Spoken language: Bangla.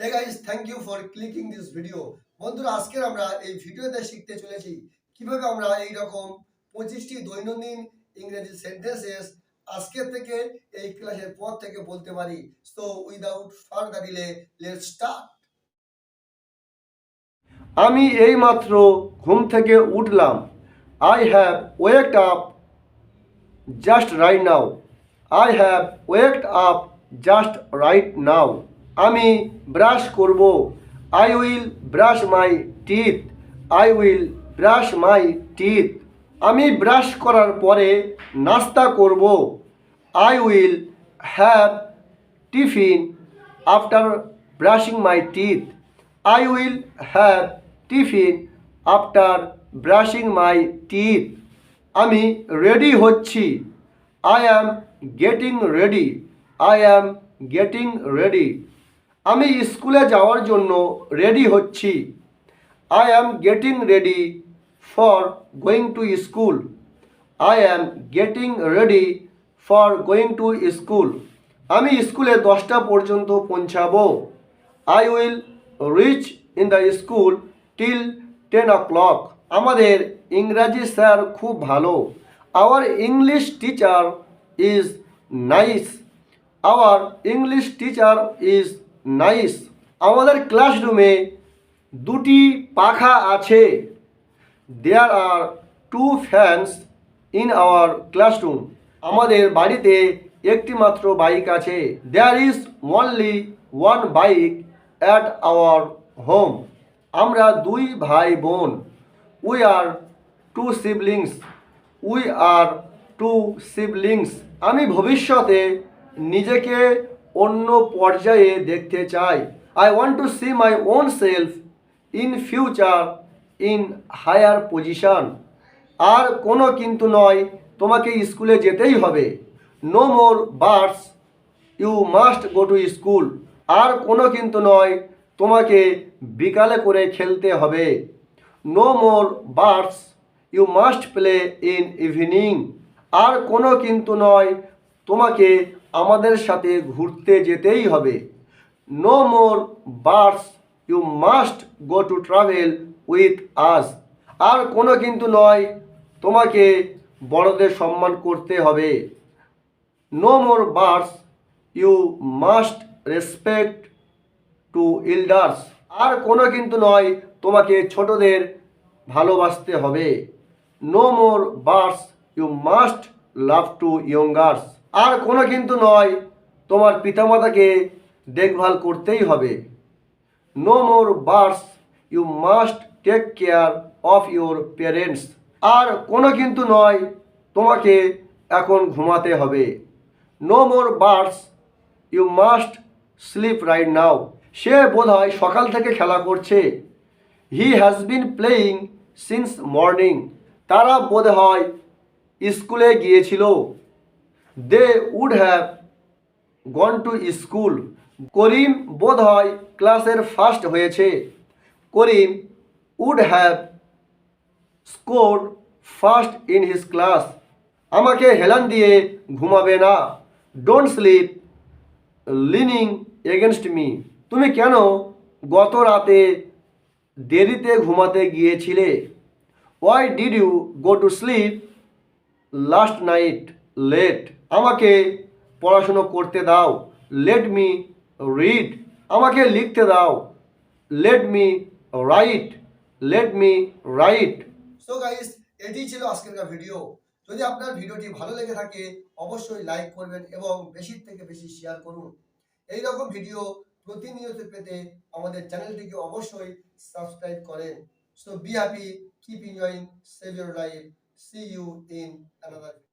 Hey guys thank you for clicking this video বন্ধুরা, আজকে আমরা এই ভিডিওতে শিখতে চলেছি কীভাবে আমরা এই রকম পঁচিশটি দৈনন্দিন ইংরেজি সেন্টেন্সেস আজকের থেকে এই ক্লাসের পর থেকে বলতে পারি। So without further delay let's start আমি এইমাত্র ঘুম থেকে উঠলাম। I have waked up just right now I have waked up just right now আমি ব্রাশ করব। I will brush my teeth I will brush my teeth আমি ব্রাশ করার পরে নাস্তা করব। I will have tiffin after brushing my teeth I will have tiffin after brushing my teeth আমি রেডি হচ্ছি। I am getting ready I am getting ready আমি স্কুলে যাওয়ার জন্য রেডি হচ্ছি। I am getting ready for going to school I am getting ready for going to school আমি স্কুলে দশটা পর্যন্ত পৌঁছাবো। I will reach in the school till ten o'clock আমাদের ইংরাজি স্যার খুব ভালো। Our English teacher is nice our English teacher is nice. আমাদের ক্লাসরুমে দুটি পাখা আছে। There are two fans in our classroom আমাদের বাড়িতে একটি মাত্র বাইক আছে। There is only one bike at our home আমরা দুই ভাই বোন। We are two siblings we are two siblings আমি ভবিষ্যতে নিজেকে অন্য পর্যায়ে দেখতে চাই। I want to see my own self in future in higher position আর কোনো কিন্তু নয়, তোমাকে স্কুলে যেতেই হবে। No more birds you must go to school আর কোনো কিন্তু নয়, তোমাকে বিকালে করে খেলতে হবে। No more buts you must play in evening আর কোনো কিন্তু নয়, তোমাকে আমাদের সাথে ঘুরতে যেতেই হবে। No more buts you must go to travel with us আর কোনো কিন্তু নয়, তোমাকে বড়দের সম্মান করতে হবে। No more buts you must respect to elders আর কোনো কিন্তু নয়, তোমাকে ছোটদের ভালোবাসতে হবে। No more buts you must love to youngers আর কোনো কিন্তু নয়, তোমার পিতামাতাকে দেখভাল করতেই হবে। No more buts you must take care of your parents আর কোনো কিন্তু নয়, তোমাকে এখন ঘুমাতে হবে। No more buts you must sleep right now সে বোধহয় সকাল থেকে খেলা করছে। He has been playing since morning তারা বোধহয় স্কুলে গিয়েছিল। They would have gone to school Karim বোধ হয় ক্লাসের ফার্স্ট হয়েছে। Karim would have score first in his class আমাকে হেলান দিয়ে ঘুমাবে না। Don't sleep leaning against me তুমি কেন গত রাতে দেরিতে ঘুমাতে গিয়েছিলে? Why did you go to sleep last night late আমাকে পড়াশুনো করতে দাও। লেট মি রিড আমাকে লিখতে দাও। Let me write let me write so guys এটি ছিল আজকের ভিডিও যদি আপনার ভিডিওটি ভালো লেগে থাকে, অবশ্যই লাইক করবেন এবং বেশি থেকে বেশি শেয়ার করুন। এই রকম ভিডিও প্রতিনিয়ত পেতে আমাদের চ্যানেলটিকে অবশ্যই সাবস্ক্রাইব করেন। So be happy keep enjoying save your life see you in another